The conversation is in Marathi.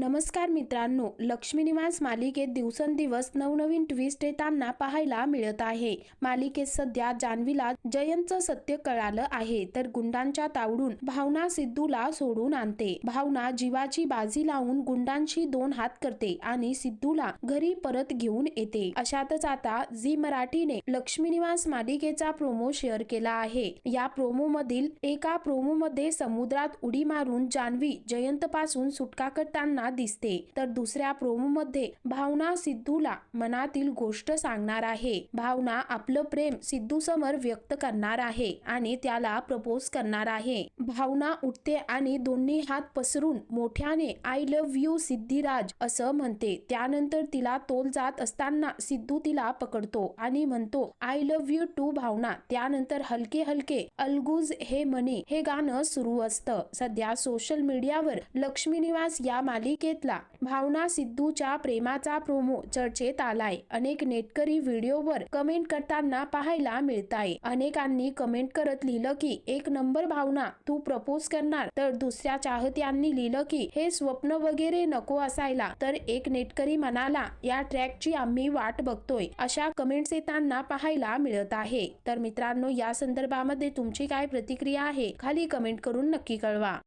नमस्कार मित्रांनो लक्ष्मी निवास मालिकेत दिवसेंदिवस नवनवीन ट्विस्ट येताना पाहायला मिळत आहे. मालिकेत सध्या जान्हवीला जयंतचं सत्य कळालं आहे तर गुंडांच्या तावडून भावना सिद्धूला सोडून आणते. भावना जीवाची बाजी लावून गुंडांशी दोन हात करते आणि सिद्धूला घरी परत घेऊन येते. अशातच आता झी मराठीने लक्ष्मी निवास मालिकेचा प्रोमो शेअर केला आहे. या प्रोमो मधील एका प्रोमो मध्ये समुद्रात उडी मारून जान्हवी जयंत पासून सुटका करताना दिसते. तर दुसऱ्या प्रोमो मध्ये भावना सिद्धूला मनातील गोष्ट सांगणार आहे. भावना आपलं प्रेम सिद्धू समोर व्यक्त करणार आहे आणि त्याला प्रपोज करणार आहे. भावना उठते आणि दोन्ही हात पसरून मोठ्याने आय लव्ह यू सिद्धिराज असं म्हणते. त्यानंतर तिला तोल जात असताना सिद्धू तिला पकडतो आणि म्हणतो I love you too Bhavana. त्यानंतर हलके हलके अलगुज हे मनी हे गाणं सुरू असतं. सध्या सोशल मीडियावर लक्ष्मी निवास या मालिकेतला भावना सिद्धूच्या प्रेमाचा प्रोमो चर्चेत आलाय. अनेक नेटकरी व्हिडिओवर कमेंट करताना पाहायला मिळताय. अनेकांनी कमेंट करत लिहिलं की एक नंबर भावना तू प्रपोज करणार तर दुसऱ्या चाहत्यांनी लिहिलं की हे स्वप्न वगैरे नको असायला तर एक नेटकरी म्हणाला या ट्रॅकची आम्ही वाट बघतोय अशा कमेंट्स येताना पाहायला मिळत आहे. तर मित्रांनो या संदर्भामध्ये तुमची काय प्रतिक्रिया आहे खाली कमेंट करून नक्की कळवा.